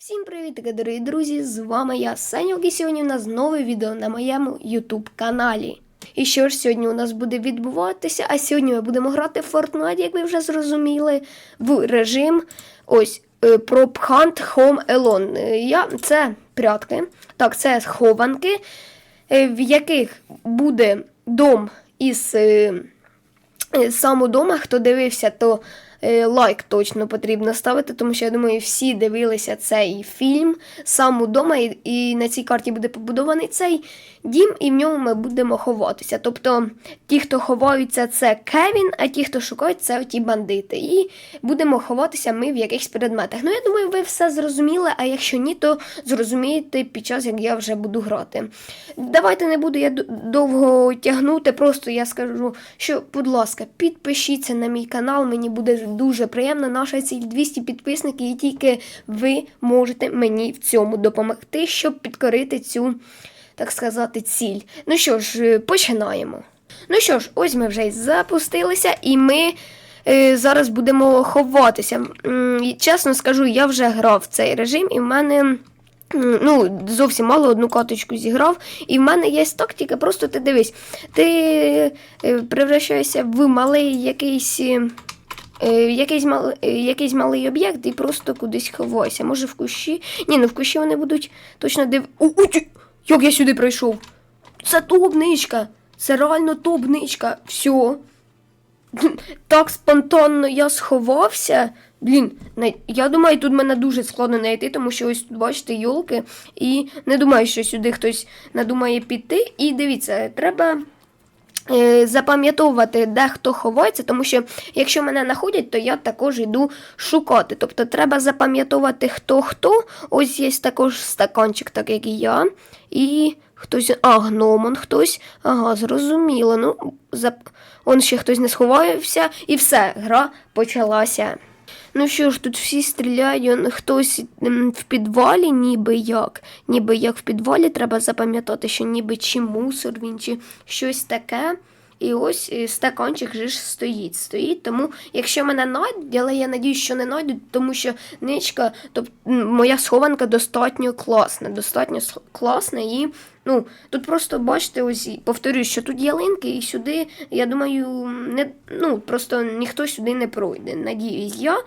Всім привіт, дорогі друзі! З вами я, Санюк, і сьогодні у нас нове відео на моєму YouTube каналі. І що ж сьогодні у нас буде відбуватися? А сьогодні ми будемо грати в Fortnite, як ви вже зрозуміли, в режим ось е, Prop Hunt Home Alone. Е, Я, це прятки, так, це схованки, е, в яких буде дом із. Сам удома, хто дивився, то лайк точно потрібно ставити, тому що я думаю, всі дивилися цей фільм сам удома, і, і на цій карті буде побудований цей дім, і в ньому ми будемо ховатися. Тобто ті, хто ховаються, це Кевін, а ті, хто шукають, це ті бандити. І будемо ховатися ми в якихось предметах. Ну, я думаю, ви все зрозуміли, а якщо ні, то зрозумієте під час, як я вже буду грати. Давайте не буду я довго тягнути, просто я скажу, що, будь ласка, підпишіться на мій канал, мені буде дуже приємно. Наша ціль 200 підписників, і тільки ви можете мені в цьому допомогти, щоб підкорити цю, так сказати, ціль. Ну що ж, е, починаємо. Ну що ж, ось ми вже запустилися, і ми е, зараз будемо ховатися. Чесно скажу, я вже грав в цей режим, і в мене. Ну, зовсім мало одну каточку зіграв, і в мене є тактика, просто ти дивись, ти е, превращаєшся в малий якийсь. Е, Якийсь, мал, е, якийсь малий об'єкт і просто кудись ховайся. Може в кущі. Ні, ну в кущі вони будуть точно див. У, у, як я сюди прийшов? Це топ-ничка. Це реально топ-ничка. Все. Так спонтанно я сховався. Блін, я думаю, тут мене дуже складно знайти, тому що ось тут бачите йолки, і не думаю, що сюди хтось надумає піти. І дивіться, треба запам'ятовувати, де хто ховається, тому що якщо мене знаходять, то я також йду шукати. Тобто треба запам'ятовувати, хто хто. Ось є також стаканчик, так як і я. І хтось. А, гномон хтось. Ага, зрозуміло. Ну, зап... он ще хтось не сховався, і все, гра почалася. Ну що ж, тут всі стріляють, хтось в підвалі, ніби як. Ніби як в підвалі треба запам'ятати, що ніби чи мусор він, чи щось таке. І ось е, стаканчик же ж стоїть. Стоїть, тому якщо мене знайдуть, але я надію, що не знайдуть, тому що ничка, тобто моя схованка достатньо класна, достатньо класна і. Ну, тут просто бачите, ось повторюю, що тут ялинки, і сюди, я думаю, не, ну, просто ніхто сюди не пройде. Надіюсь, я.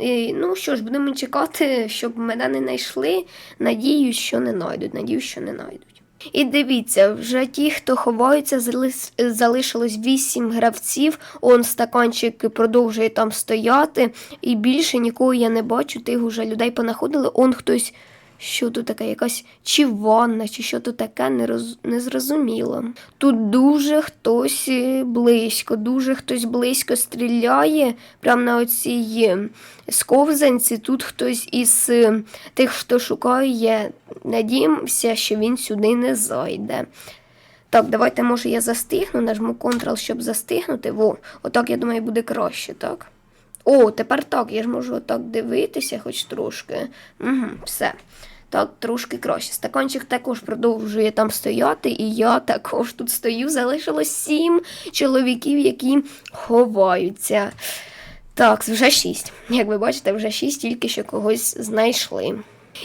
І, ну що ж, будемо чекати, щоб мене не знайшли. Надіюсь, що не знайдуть. Надіюсь, що не знайдуть. І дивіться, вже ті, хто ховаються, залишилось вісім гравців. Он стаканчик продовжує там стояти, і більше нікого я не бачу. Тих уже людей понаходили. Он хтось. Що тут таке, якась чи ванна, чи що тут таке, не, роз... не. Тут дуже хтось е, близько, дуже хтось близько стріляє. Прямо на оцій е, сковзанці. Тут хтось із е, тих, хто шукає, надіємося, що він сюди не зайде. Так, давайте, може, я застигну, нажму Ctrl, щоб застигнути. Во, отак, я думаю, буде краще, так? О, тепер так, я ж можу отак дивитися, хоч трошки. Угу, все. Так, трошки краще. Стаканчик також продовжує там стояти, і я також тут стою. Залишилось сім чоловіків, які ховаються. Так, вже шість. Як ви бачите, вже шість тільки що когось знайшли.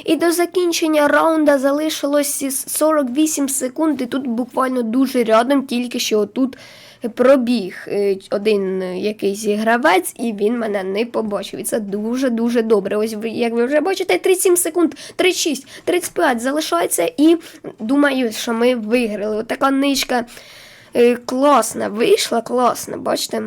І до закінчення раунда залишилось 48 секунд, і тут буквально дуже рядом, тільки що отут пробіг е, один якийсь гравець, і він мене не побачив. І це дуже-дуже добре. Ось як ви вже бачите, 37 секунд, 36, 35 залишається, і думаю, що ми виграли. Отака ничка е, класна, вийшла класна, бачите.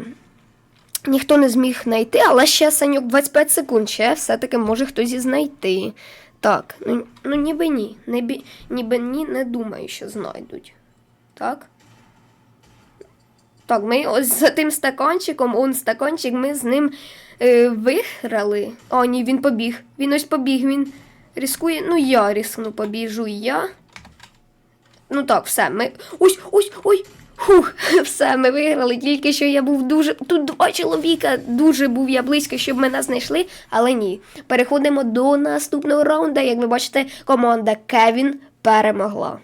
Ніхто не зміг знайти, але ще Санюк 25 секунд, ще все-таки може хтось і знайти. Так, ну, ну ніби ні. Ніби, ніби ні, не думаю, що знайдуть. Так? Так, ми ось за тим стаканчиком, он стаканчик, ми з ним е, виграли. О, ні, він побіг. Він ось побіг, він рискує. Ну, я рискну, побіжу я. Ну так, все, ми. Ось, ось, ой! Фух, все, ми виграли. Тільки що я був дуже. Тут два чоловіка. Дуже був я близько, щоб мене знайшли, але ні. Переходимо до наступного раунду. Як ви бачите, команда Кевін перемогла.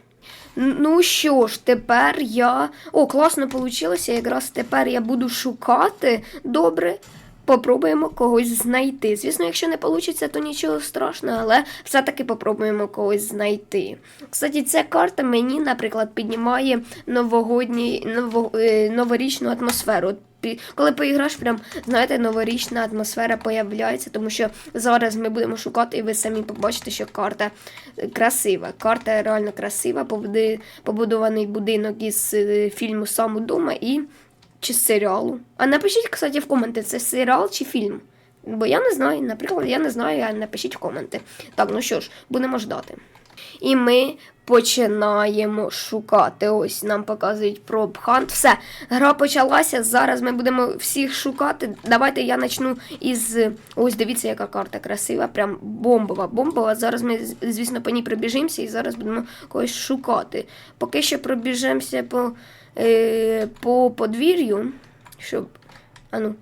Ну що ж, тепер я. О, класно вийшло. Якраз тепер я буду шукати. Добре. попробуємо когось знайти. Звісно, якщо не вийде, то нічого страшного, але все-таки попробуємо когось знайти. Кстати, ця карта мені, наприклад, піднімає новогодні, ново, е, новорічну атмосферу. От пі- Коли поіграєш, прям знаєте, новорічна атмосфера появляється, тому що зараз ми будемо шукати, і ви самі побачите, що карта е, красива. Карта реально красива, побудований будинок із е, фільму Сам удома і чи серіалу. А напишіть, кстати, в коменти, це серіал чи фільм. Бо я не знаю, наприклад, я не знаю, а напишіть в коменти. Так, ну що ж, будемо ждати. І ми починаємо шукати. Ось нам показують про Hunt. Все, гра почалася. Зараз ми будемо всіх шукати. Давайте я почну із. Ось дивіться, яка карта красива. Прям бомбова, бомбова. Зараз ми, звісно, по ній пробіжимося і зараз будемо когось шукати. Поки що пробіжемося по, е, по подвір'ю, щоб. Ану.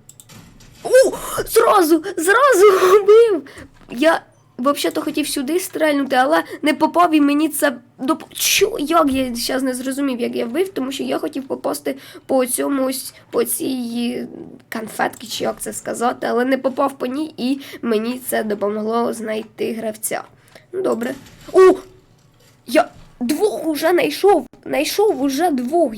О, зразу, зразу убив. Я взагалі хотів сюди стрельнути, але не попав і мені це доп... Що? Як я зараз не зрозумів, як я вбив, тому що я хотів попасти по цьому ось по цій конфетки, чи як це сказати, але не попав по ній, і мені це допомогло знайти гравця. Ну, добре. О! Я двох уже знайшов. Знайшов уже двох.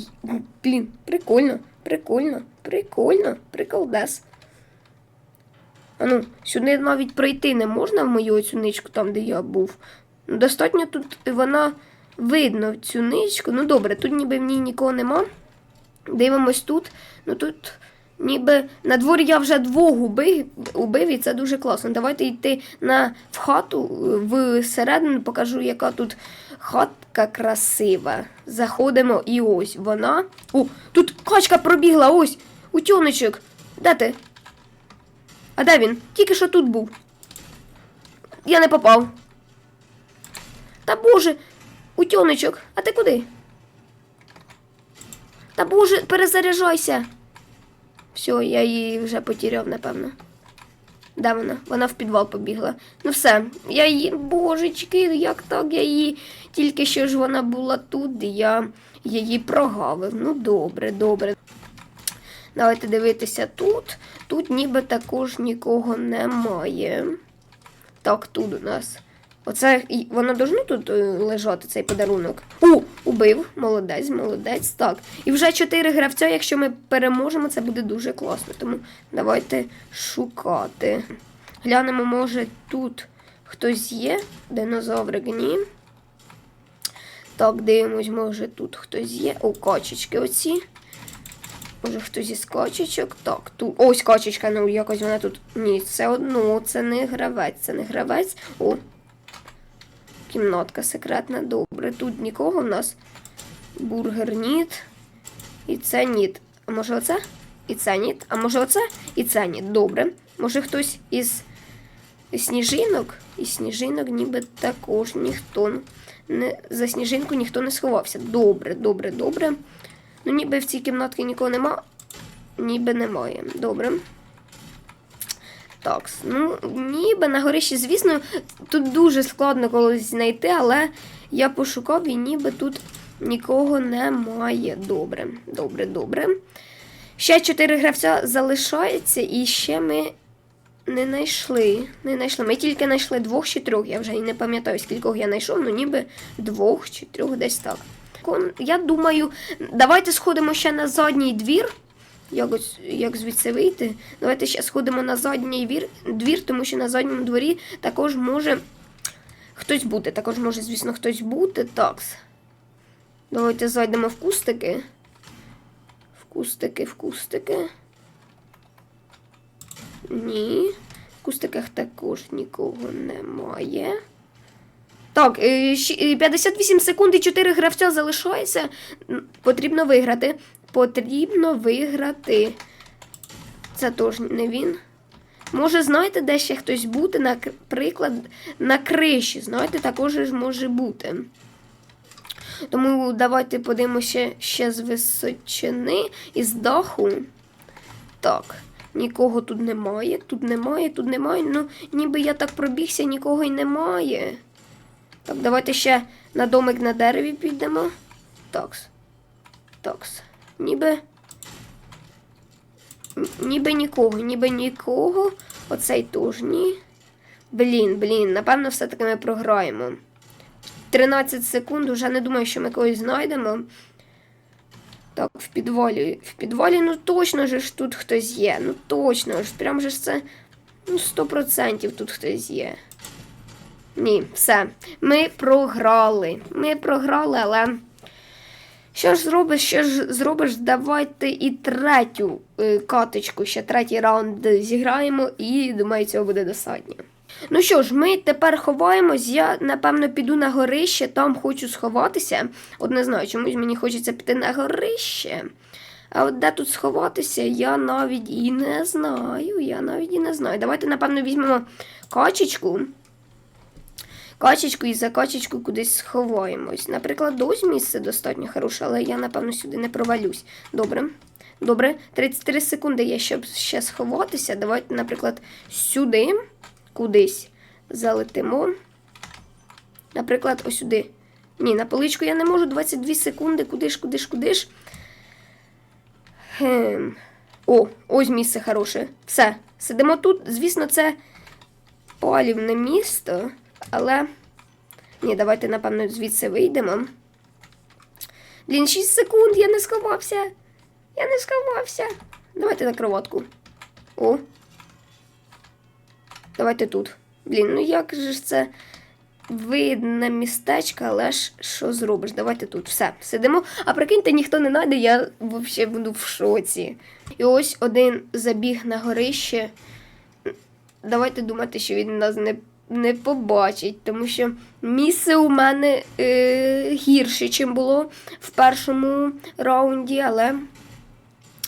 Блін, прикольно, прикольно, прикольно, приколдес. А ну, сюди навіть пройти не можна в мою цю ничку, там, де я був. Ну, достатньо тут вона видно цю ничку. Ну добре, тут ніби в ній нікого нема. Дивимось тут. Ну тут ніби на дворі я вже двох убив, убив і це дуже класно. Давайте йти на, в хату в середину, покажу, яка тут хатка красива. Заходимо і ось вона. О, тут качка пробігла, ось, утюночок. Де ти? А де він? Тільки що тут був. Я не попав. Та боже, утюночок, а ти куди? Та боже, перезаряджайся. Все, я її вже потеряв, напевно. Де вона? Вона в підвал побігла. Ну все, я її. Божечки, як так? Я її. Тільки що ж вона була тут, я її прогавив. Ну добре, добре. Давайте дивитися тут. Тут ніби також нікого немає. Так, тут у нас. Оце воно должно тут е, лежати, цей подарунок. О, убив. Молодець, молодець. Так. І вже чотири гравця, якщо ми переможемо, це буде дуже класно. Тому давайте шукати. Глянемо, може, тут хтось є. Динозаврик, ні. Так, дивимось, може тут хтось є. О, качечки оці. Може хтось із качечок. Так, тут. Ось качечка, ну якось вона тут. Ні, це одно, це не гравець, це не гравець. О. Кімнатка секретна, добре. Тут нікого в нас. Бургер ніт. І це ніт. А може оце? І це ніт. А може оце? І це ніт. Добре. Може хтось із сніжинок? Із сніжинок ніби також ніхто не за сніжинку ніхто не сховався. Добре, добре, добре. Ну, ніби в цій кімнатці нікого нема. Ніби немає. Добре. Так, ну, ніби на горищі, звісно, тут дуже складно когось знайти, але я пошукав і ніби тут нікого немає. Добре, добре, добре. Ще чотири гравця залишається, і ще ми не знайшли. Не знайшли. Ми тільки знайшли двох чи трьох. Я вже і не пам'ятаю, скількох я знайшов, ну ніби двох чи трьох десь так. Я думаю, давайте сходимо ще на задній двір. Якось, як звідси вийти. Давайте ще сходимо на задній двір, двір, тому що на задньому дворі також може хтось бути. Також може, звісно, хтось бути. Так. Давайте зайдемо в кустики. В кустики, в кустики. Ні. В кустиках також нікого немає. Так, е, щ- е, 58 секунд і 4 гравця залишається. Потрібно виграти. Потрібно виграти. Це теж не він. Може, знаєте, де ще хтось бути, наприклад, на криші. Знаєте, також ж може бути. Тому давайте подивимося ще з височини і з даху. Так, нікого тут немає, тут немає, тут немає. Ну, ніби я так пробігся, нікого й немає. Так, давайте ще на домик на дереві підемо. Такс. Такс. Ніби. Ніби нікого, ніби нікого. Оцей теж ні. Блін, блін, напевно, все-таки ми програємо. 13 секунд, вже не думаю, що ми когось знайдемо. Так, в підвалі. В підвалі, ну точно же ж тут хтось є. Ну точно ж, прям же ж це. Ну, 100% тут хтось є. Ні, все. Ми програли. Ми програли, але. Що ж зробиш, що ж зробиш? Давайте і третю е, каточку, ще третій раунд зіграємо, і думаю, цього буде достатньо. Ну що ж, ми тепер ховаємось. Я, напевно, піду на горище, там хочу сховатися. От не знаю, чомусь мені хочеться піти на горище. А от де тут сховатися, я навіть і не знаю. Я навіть і не знаю. Давайте, напевно, візьмемо качечку. Качечку і за качечку кудись сховаємось. Наприклад, ось місце достатньо хороше, але я, напевно, сюди не провалюсь. Добре. Добре, 33 секунди є, щоб ще сховатися. Давайте, наприклад, сюди кудись залетимо. Наприклад, ось сюди. Ні, на поличку я не можу 22 секунди. Куди ж, куди ж, куди ж. Хм. О, ось місце хороше. Все. Сидимо тут. Звісно, це палівне місто, але. Ні, давайте, напевно, звідси вийдемо. Блін, 6 секунд, я не сховався. Я не сховався. Давайте на кроватку. О. Давайте тут. Блін, ну як же ж це видне містечко, але ж що зробиш? Давайте тут. Все, сидимо. А прикиньте, ніхто не найде, я взагалі буду в шоці. І ось один забіг на горище. Давайте думати, що він нас не, не побачить, тому що місце у мене е, гірше, ніж було в першому раунді, але.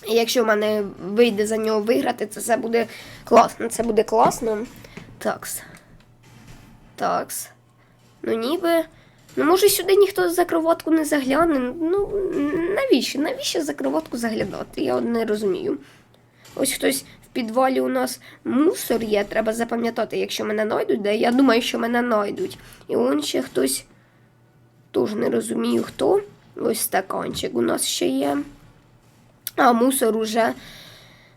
Якщо в мене вийде за нього виграти, це буде класно. Це буде класно. Такс. Такс. Ну ніби. Ну, може, сюди ніхто за кроватку не загляне. Ну, навіщо? Навіщо за кроватку заглядати? Я не розумію. Ось хтось підвалі у нас мусор є, треба запам'ятати, якщо мене знайдуть, де я думаю, що мене знайдуть. І он ще хтось. Теж не розумію хто. Ось стаканчик у нас ще є. А мусор уже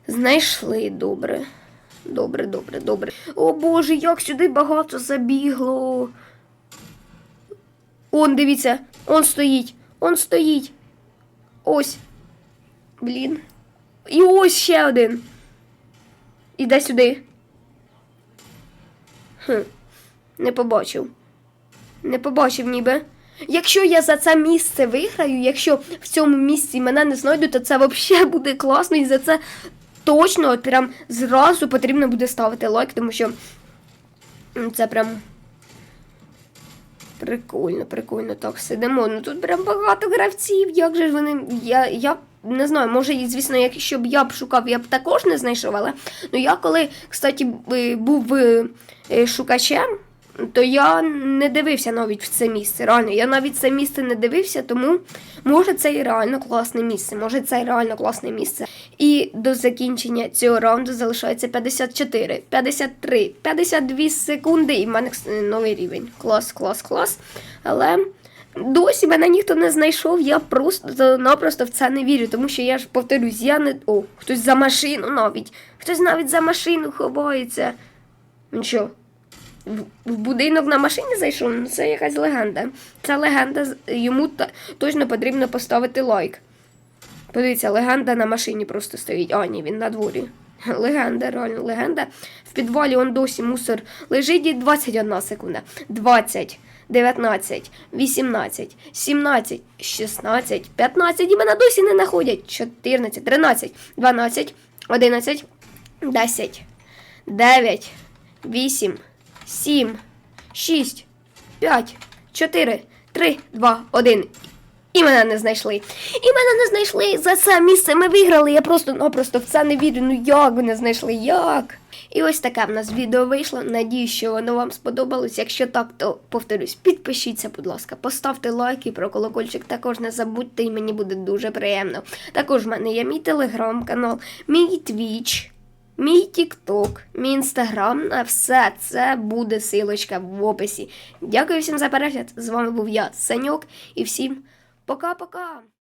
знайшли добре. Добре, добре, добре. О Боже, як сюди багато забігло. Он, дивіться, он стоїть, он стоїть. Ось. Блін. І ось ще один. Іде сюди. Хм. Не побачив. Не побачив ніби. Якщо я за це місце виграю, якщо в цьому місці мене не знайдуть, то це взагалі буде класно і за це точно от прям зразу потрібно буде ставити лайк, тому що це прям прикольно, прикольно так сидимо. Ну тут прям багато гравців. Як же ж вони. Я, я не знаю, може, звісно, якщо б я б шукав, я б також не знайшов, але ну я коли, кстати, був е, е, шукачем, то я не дивився навіть в це місце. Реально, я навіть це місце не дивився, тому може це і реально класне місце. Може це і реально класне місце. І до закінчення цього раунду залишається 54, 53, 52 секунди, і в мене новий рівень. Клас, клас, клас. Але. Досі мене ніхто не знайшов, я просто напросто в це не вірю, тому що я ж повторюсь, я не. О, хтось за машину навіть. Хтось навіть за машину ховається. Ну що, в, будинок на машині зайшов? Ну це якась легенда. Це легенда, йому точно потрібно поставити лайк. Подивіться, легенда на машині просто стоїть. А, ні, він на дворі. Легенда, реально легенда. В підвалі он досі мусор лежить і 21 секунда. 20, 19, 18, 17, 16, 15. І мене досі не знаходять. 14, 13, 12, 11, 10, 9, 8, 7, 6, 5, 4, 3, 2, 1. І мене не знайшли. І мене не знайшли. За це місце ми виграли. Я просто-напросто в це не вірю. Ну як ви не знайшли? Як? І ось таке в нас відео вийшло. Надію, що воно вам сподобалось. Якщо так, то повторюсь, підпишіться, будь ласка, поставте лайк і про колокольчик також не забудьте, і мені буде дуже приємно. Також в мене є мій телеграм-канал, мій твіч. Мій Тікток, мій інстаграм, на все це буде силочка в описі. Дякую всім за перегляд. З вами був я, Саньок, і всім пока-пока.